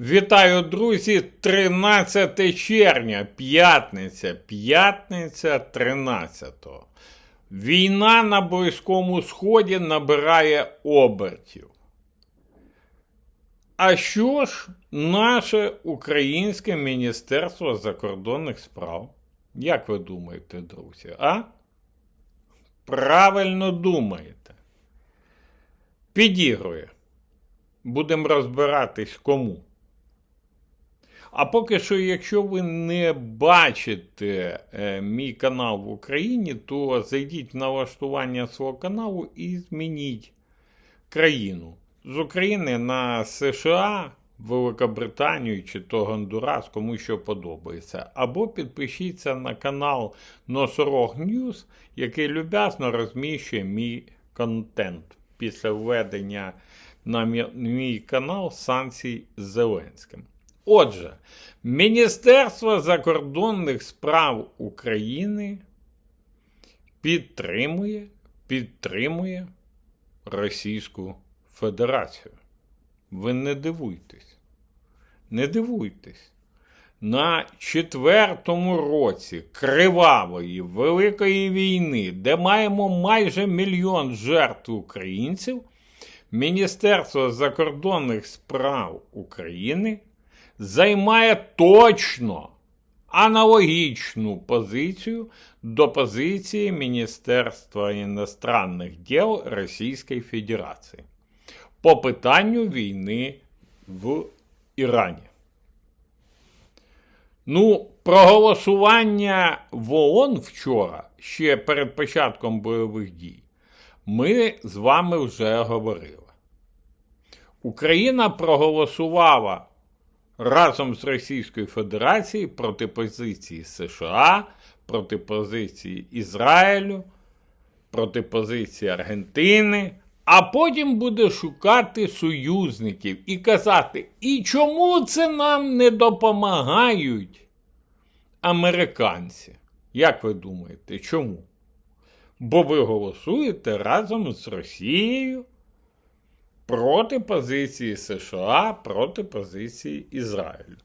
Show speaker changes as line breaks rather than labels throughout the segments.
Вітаю, друзі! 13 червня, п'ятниця, п'ятниця 13. Війна на Близькому Сході набирає обертів. А що ж наше Українське Міністерство закордонних справ? Як ви думаєте, друзі? А? Правильно думаєте. Підігрує. Будемо розбиратись кому. А поки що, якщо ви не бачите е, мій канал в Україні, то зайдіть в налаштування свого каналу і змініть країну з України на США, Великобританію чи то Гондурас, кому що подобається. Або підпишіться на канал Носорог Ньюс, який люб'язно розміщує мій контент після введення на мій- мій канал санкцій з Зеленським. Отже, Міністерство закордонних справ України підтримує, підтримує Російську Федерацію. Ви не дивуйтесь. Не дивуйтесь. На четвертому році кривавої Великої війни, де маємо майже мільйон жертв українців, Міністерство закордонних справ України займає точно аналогічну позицію до позиції Міністерства іностранних діл Російської Федерації по питанню війни в Ірані. Ну, про голосування в ООН вчора, ще перед початком бойових дій, ми з вами вже говорили. Україна проголосувала разом з Російською Федерацією проти позиції США, проти позиції Ізраїлю, проти позиції Аргентини, а потім буде шукати союзників і казати, і чому це нам не допомагають американці? Як ви думаєте, чому? Бо ви голосуєте разом з Росією проти позиції США, проти позиції Ізраїлю.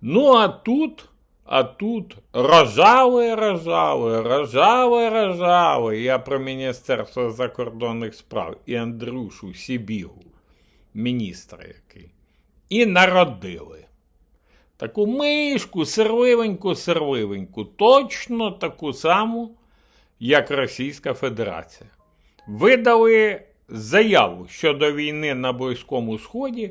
Ну, а тут, а тут рожали, рожали, рожали, рожали. Я про Міністерство закордонних справ і Андрюшу Сібігу, міністра який. І народили. Таку мишку, серливеньку, точно таку саму, як Російська Федерація. Видали заяву щодо війни на Близькому Сході,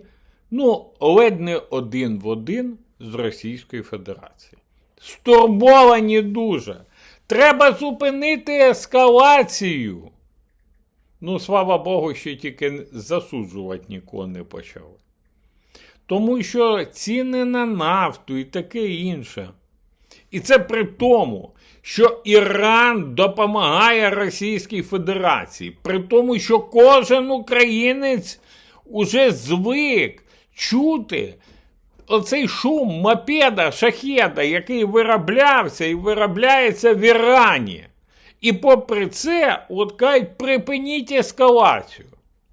ну, ледь не один в один з Російської Федерації. Стурбовані дуже. Треба зупинити ескалацію. Ну, слава Богу, що тільки засуджувати нікого не почали. Тому що ціни на нафту і таке інше. І це при тому, що Іран допомагає Російській Федерації, при тому, що кожен українець уже звик чути оцей шум мопеда, шахеда, який вироблявся і виробляється в Ірані. І попри це, от кажуть, припиніть ескалацію.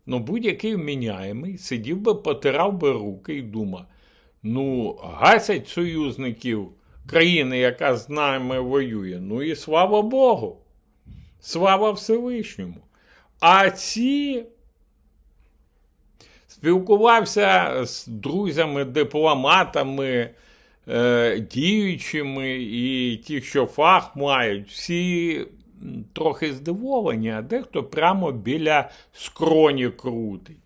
Ну, будь-який вміняємий сидів би, потирав би руки і думав: ну, гасять союзників країни, яка з нами воює. Ну і слава Богу. Слава Всевишньому. А ці спілкувався з друзями, дипломатами, е, діючими і ті, що фах мають, всі трохи здивовані, а дехто прямо біля скроні крутить.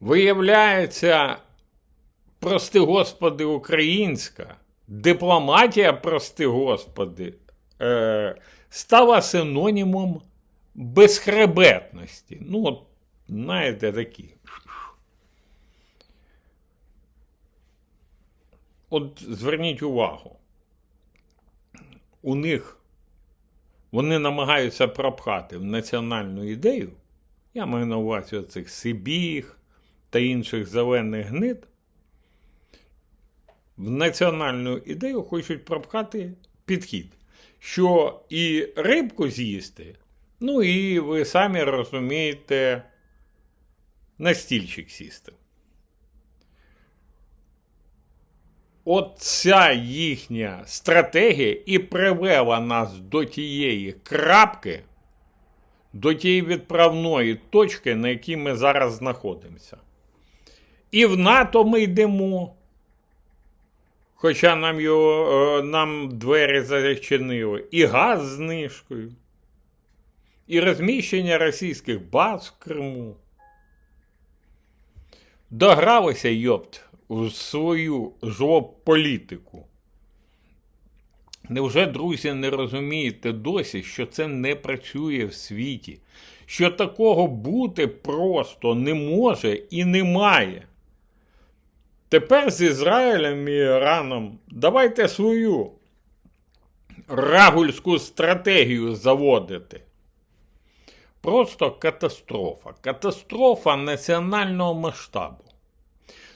Виявляється, прости господи, українська, дипломатія, прости господи, е, стала синонімом безхребетності. Ну, от, знаєте, такі. От зверніть увагу. У них вони намагаються пропхати в національну ідею. Я маю на увазі оцих Сибіг та інших зелених гнид в національну ідею хочуть пропхати підхід, що і рибку з'їсти, ну і ви самі розумієте, на стільчик сісти. Оця їхня стратегія і привела нас до тієї крапки, до тієї відправної точки, на якій ми зараз знаходимося. І в НАТО ми йдемо, Хоча нам його, е, нам двері зачинили, і газ з знижкою, і розміщення російських баз в Криму. Догралися, йопт, в свою жлоб-політику. Невже, друзі, не розумієте досі, що це не працює в світі, що такого бути просто не може і немає? Тепер з Ізраїлем і Іраном давайте свою рагульську стратегію заводити. Просто катастрофа. Катастрофа національного масштабу.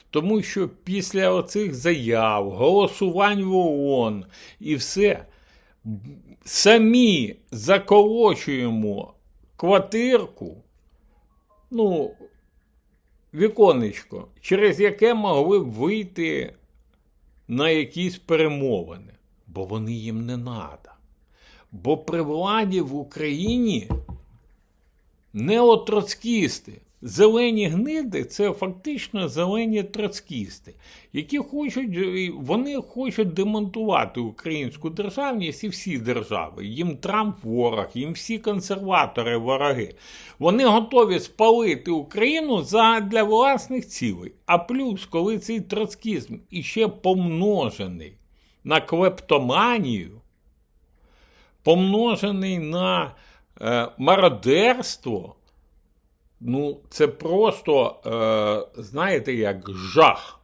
Тому що після оцих заяв, голосувань в ООН і все, самі заколочуємо квартирку, ну, віконечко, через яке могли б вийти на якісь перемовини, бо вони їм не надо. Бо при владі в Україні неотроцкісти. Зелені гниди це фактично зелені троцкісти, які хочуть, вони хочуть демонтувати українську державність і всі держави. Їм Трамп ворог, їм всі консерватори вороги. Вони готові спалити Україну для власних цілей. А плюс, коли цей троцкізм іще помножений на клептоманію, помножений на е, мародерство. Ну, це просто, е, знаєте, як жах.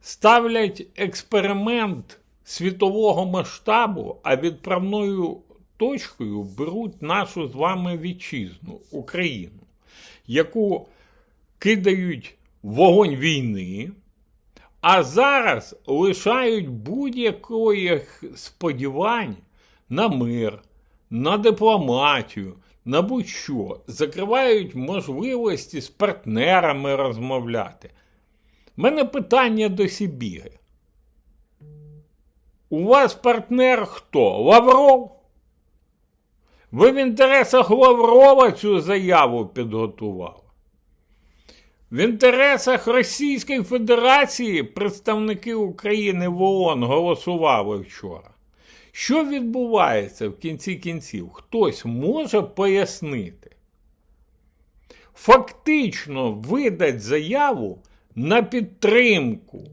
Ставлять експеримент світового масштабу, а відправною точкою беруть нашу з вами вітчизну, Україну, яку кидають вогонь війни, а зараз лишають будь-яких сподівань на мир, на дипломатію на будь-що закривають можливості з партнерами розмовляти. У мене питання до Сібіги. У вас партнер хто? Лавров? Ви в інтересах Лаврова цю заяву підготували? В інтересах Російської Федерації представники України в ООН голосували вчора. Що відбувається в кінці кінців? Хтось може пояснити. Фактично видать заяву на підтримку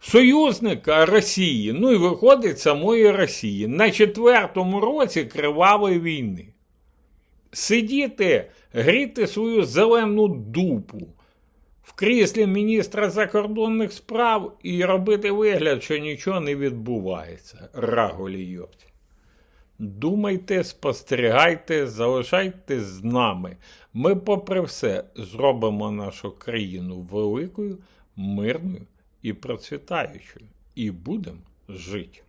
союзника Росії, ну і виходить самої Росії на четвертому році кривавої війни. Сидіти, гріти свою зелену дупу в кріслі міністра закордонних справ і робити вигляд, що нічого не відбувається. Раголі йоть. Думайте, спостерігайте, залишайтесь з нами. Ми, попри все, зробимо нашу країну великою, мирною і процвітаючою. І будемо жити.